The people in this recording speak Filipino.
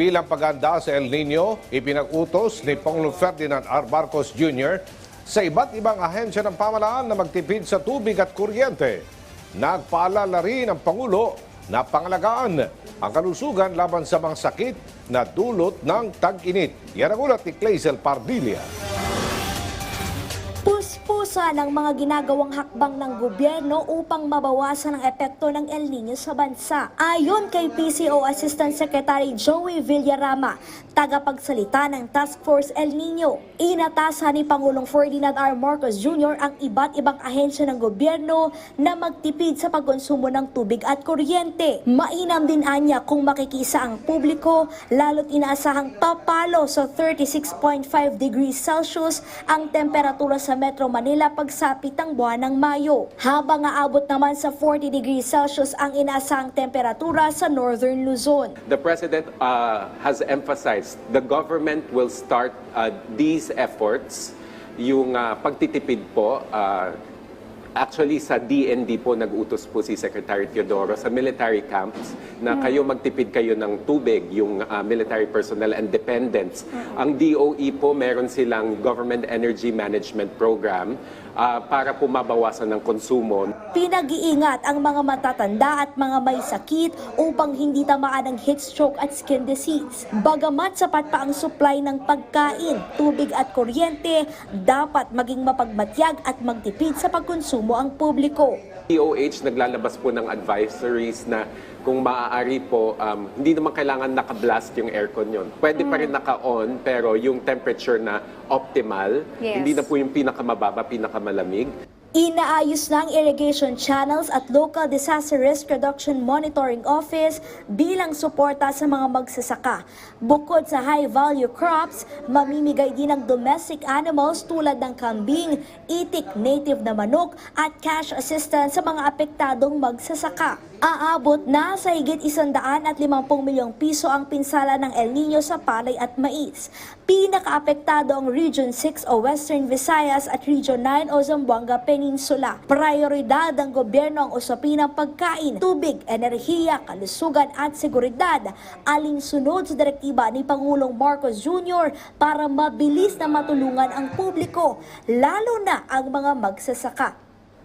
Bilang paghanda sa El Nino, ipinag-utos ni Pangulong Ferdinand R. Marcos Jr. sa iba't ibang ahensya ng pamalaan na magtipid sa tubig at kuryente. Nagpaalala rin ang Pangulo na pangalagaan ang kalusugan laban sa mga sakit na dulot ng tag-init. Yan ang ulat ni Clazel Pardilla. Puspusa ng mga ginagawang hakbang ng gobyerno upang mabawasan ang epekto ng El Nino sa bansa. Ayon kay PCO Assistant Secretary Joey Villarama, tagapagsalita ng Task Force El Nino, inatasan ni Pangulong Ferdinand R. Marcos Jr. ang iba't ibang ahensya ng gobyerno na magtipid sa pagkonsumo ng tubig at kuryente. Mainam din anya kung makikisa ang publiko, lalo't inaasahang papalo sa 36.5 degrees Celsius ang temperatura sa Metro Manila pagsapit ng buwan ng Mayo. Habang aabot naman sa 40 degrees Celsius ang inaasahang temperatura sa Northern Luzon. The President uh, has emphasized the government will start uh, these efforts, yung uh, pagtitipid po, uh, actually sa DND po nag-utos po si Secretary Teodoro sa military camps na kayo magtipid kayo ng tubig, yung uh, military personnel and dependents. Ang DOE po meron silang Government Energy Management Program uh, para po mabawasan ng konsumo Pinag-iingat ang mga matatanda at mga may sakit upang hindi tamaan ng heat stroke at skin disease. Bagamat sapat pa ang supply ng pagkain, tubig at kuryente, dapat maging mapagmatyag at magtipid sa pagkonsumo ang publiko. DOH naglalabas po ng advisories na kung maaari po, um, hindi naman kailangan naka-blast yung aircon yon. Pwede pa rin naka-on, pero yung temperature na optimal, Yes. hindi na po yung pinakamababa, pinakamalamig. Inaayos na ang irrigation channels at local disaster risk reduction monitoring office bilang suporta sa mga magsasaka. Bukod sa high-value crops, mamimigay din ng domestic animals tulad ng kambing, itik, native na manok at cash assistance sa mga apektadong magsasaka. Aabot na sa higit isandaan at limampung milyong piso ang pinsala ng El Nino sa palay at mais. Pinakaapektado ang Region 6 o Western Visayas at Region 9 o Zamboanga Peninsula. Prioridad ng gobyerno ang usapin ng pagkain, tubig, enerhiya, kalusugan at seguridad. Alinsunod sa direktiba ni Pangulong Marcos Jr. para mabilis na matulungan ang publiko, lalo na ang mga magsasaka.